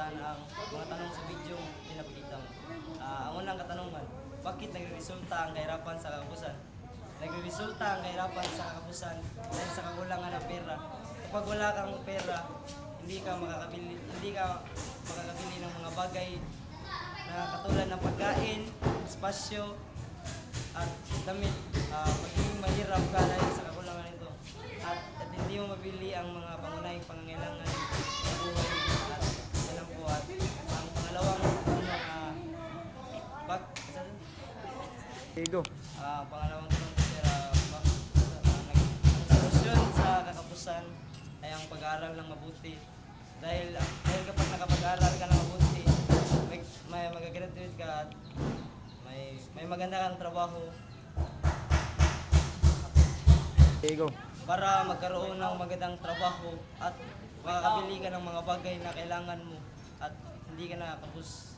sagutan ang mga tanong sa video pinapakita mo. Ah, ang unang katanungan, bakit nagresulta ang kahirapan sa kakapusan? Nagresulta ang kahirapan sa kakapusan dahil sa kakulangan ng pera. Kapag wala kang pera, hindi ka makakabili, hindi ka makakabili ng mga bagay na katulad ng pagkain, espasyo, at damit. Ah, magiging mahirap ka dahil sa kakulangan nito. At, at hindi mo mabili ang mga pangunahing pangangailangan bak, Okay, go. Ah, pangalawang tanong ko sir, ah, bak, ah, nag, ang solusyon sa kakapusan ay ang pag-aaral ng mabuti. Dahil, dahil kapag nakapag-aaral ka ng mabuti, may, may magagraduate ka at may, may maganda kang trabaho Okay, go. para magkaroon ng magandang trabaho at makakabili ka ng mga bagay na kailangan mo at hindi ka nakakapos